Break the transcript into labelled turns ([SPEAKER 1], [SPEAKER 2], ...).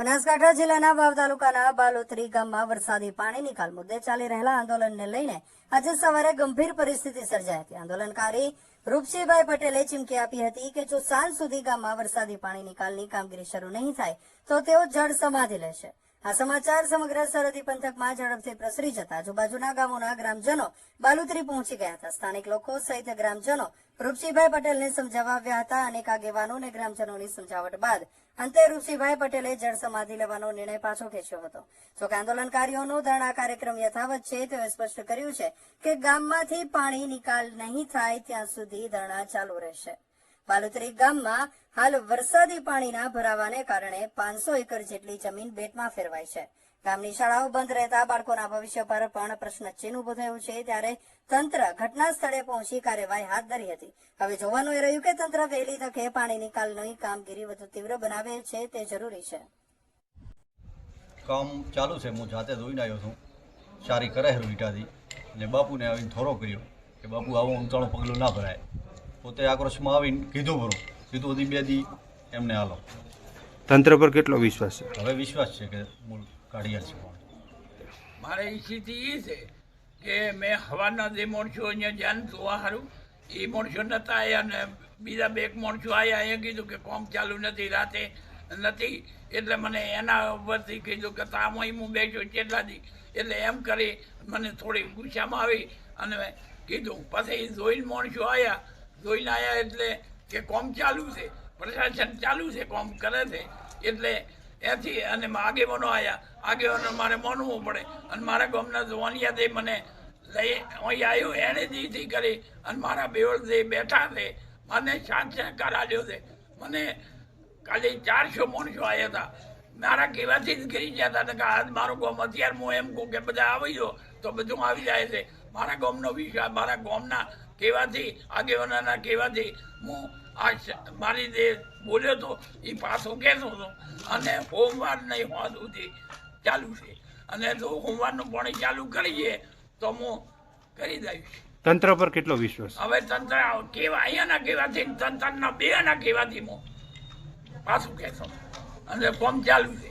[SPEAKER 1] બનાસકાંઠા જિલ્લાના વાવ તાલુકાના બાલોત્રી ગામમાં વરસાદી પાણી નિકાલ મુદ્દે ચાલી રહેલા આંદોલનને લઈને આજે સવારે ગંભીર પરિસ્થિતિ સર્જાઈ હતી. આંદોલનકારી રૂપસિંહભાઈ પટેલે ચીમકી આપી હતી કે જો સાંજ સુધી ગામમાં વરસાદી પાણી નિકાલની કામગીરી શરૂ નહીં થાય, તો તેઓ જળ સમાધિ લેશે. આ સમાચાર સમગ્ર સરહદી પંથકમાં ઝડપથી પ્રસરી જતા આજુબાજુના ગામોના ગ્રામજનો બાલુતરી પહોંચી ગયા હતા. સ્થાનિક લોકો સહિત ગ્રામજનો રૂપસિંહભાઈ પટેલને સમજાવવા આવ્યા હતા. અનેક આગેવાનો અને ગ્રામજનોની સમજાવટ બાદ અંતે રૂપસિંહભાઈ પટેલે જળ સમાધિ લેવાનો નિર્ણય પાછો ખેંચ્યો હતો. જોકે આંદોલનકારીઓનો ધરણા કાર્યક્રમ યથાવત છે. તેઓએ સ્પષ્ટ કર્યું છે કે ગામમાંથી પાણી નિકાલ નહીં થાય, ત્યાં સુધી ધરણા ચાલુ રહેશે. બાલુતરી ગામમાં હાલ વરસાદી પાણીના ભરાવાને કારણે પાંચસો એકર જેટલી જમીન બેટમાં ફેરવાઈ છે. ગામની શાળાઓ બંધ રહેતા બાળકોના ભવિષ્ય પર પણ પ્રશ્નચિહ્ન ઉભું થયું છે ત્યારે તંત્ર ઘટના સ્થળે પહોંચી કાર્યવાહી હાથ ધરી હતી. હવે જોવાનું એ રહ્યું કે તંત્ર વહેલી તકે પાણી નિકાલની કામગીરી વધુ તીવ્ર બનાવે છે તે જરૂરી છે.
[SPEAKER 2] કામ ચાલુ છે. હું જાતે જોઈને આવ્યો છું. સારી કરે છે ઈટાથી. ને બાપુને આવીને થોડો કર્યો કે બાપુ આવો, ઊંચાણું પગલું ના ભરાય. પોતે આક્રોશમાં આવીને કીધું ભરું. કીધું હતી બે દી એમને હાલો.
[SPEAKER 3] તંત્ર પર કેટલો વિશ્વાસ છે?
[SPEAKER 2] હવે વિશ્વાસ છે કે મૂળ કાઢ્યા છે પણ
[SPEAKER 4] મારે સ્થિતિ એ છે કે મેં હવાના જે માણસો અહીંયા ધ્યાન જોવા સારું એ માણસો નતા આવ્યા અને બીજા બે એક આવ્યા અહીંયા કીધું કે કોમ ચાલુ નથી રાતે નથી. એટલે મને એના ઉપરથી કીધું કે તામાં હું બેઠો કેટલા દી. એટલે એમ કરી મને થોડી ગુસ્સામાં આવી અને કીધું પછી જોઈને માણસો આવ્યા જોઈને આવ્યા એટલે કે કોમ ચાલુ છે, પ્રશાસન ચાલુ છે, કોમ કરે છે. એટલે એથી અને આગેવાનો આવ્યા આગેવાનો મારે માનવું પડે. અને મારા ગામના જોવાનિયાથી મને લઈ અહીં આવ્યો, એણે દીધી કરી. અને મારા બેવળ જે બેઠા છે, મને સાથ સહકાર આપ્યો છે. મને કાલે ચારસો માણસો આવ્યા હતા. મારા કહેવાથી જ કરી ગયા હતા. કે આજ મારું ગામ અત્યારે હું એમ કહું કે બધા આવી જાઓ, તો બધું આવી જાય છે. મારા ગામનો વિશ્વાસ, મારા ગામના કહેવાથી આગેવાનાના કહેવાથી હું આ મારી જે બોલ્યો હતો એ પાછો કહેતો હતો. અને સોમવાર નહીં હોવા સુધી ચાલુ છે. અને જો સોમવારનું પાણી ચાલુ કરીએ તો હું કરી દઈશ.
[SPEAKER 3] તંત્ર પર કેટલો વિશ્વાસ?
[SPEAKER 4] હવે તંત્ર કેવા અહીંયાના કહેવાથી તંત્રના તંત્રના બેના કહેવાથી હું પાછું કહેતો. અને ફોર્મ ચાલુ છે.